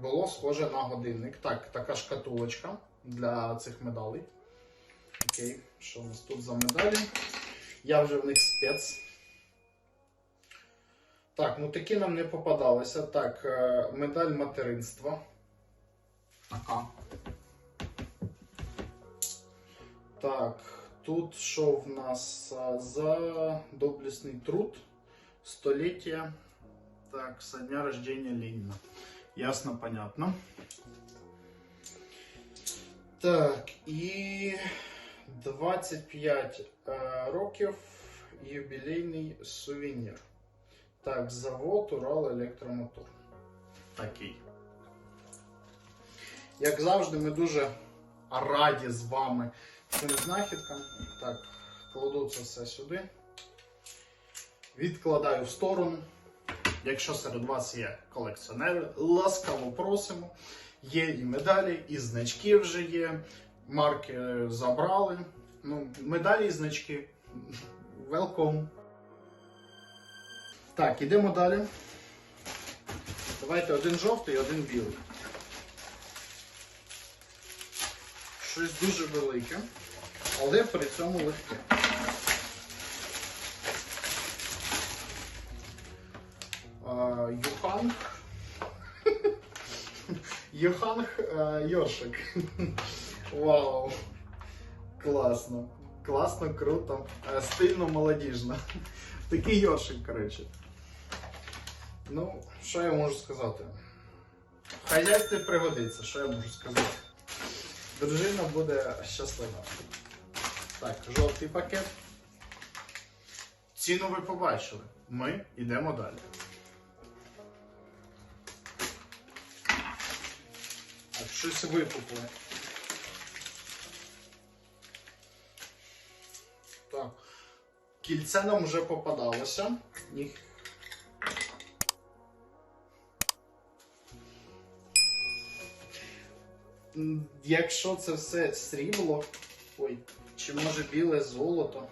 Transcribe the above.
було схоже на годинник. Так, така шкатулочка для цих медалей. Окей, що у нас тут за медалі? Я вже в них спец. Так, ну такі нам не попадалися. Так, е, медаль материнства. Така. Так, тут що в нас за доблесний труд, століття. Так, со дня рождения Ленина. Ясно, понятно. Так, і 25 е, років юбілейний сувенір. Так, завод Урал Електромотор. Такий. Як завжди, ми дуже раді з вами цим знахідкам. Так, кладу це все сюди. Відкладаю в сторону. Якщо серед вас є колекціонери, ласкаво просимо. Є і медалі, і значки вже є. Марки забрали. Ну, медалі і значки. Welcome. Так, ідемо далі. Давайте один жовтий, один білий. Щось дуже велике, але при цьому легке. А, Юханг. Юханг Йошик. Вау. Класно. Класно, круто. Е, Стильно, молодіжно. Такий Йоршик, коротше. Ну, що я можу сказати? В хазяйстві пригодиться, що я можу сказати. Дружина буде щаслива. Так, жовтий пакет. Ціну ви побачили. Ми йдемо далі. Щось випукле. Так. Кільце нам вже попадалося. Якщо це все срібло, ой, чи може біле золото,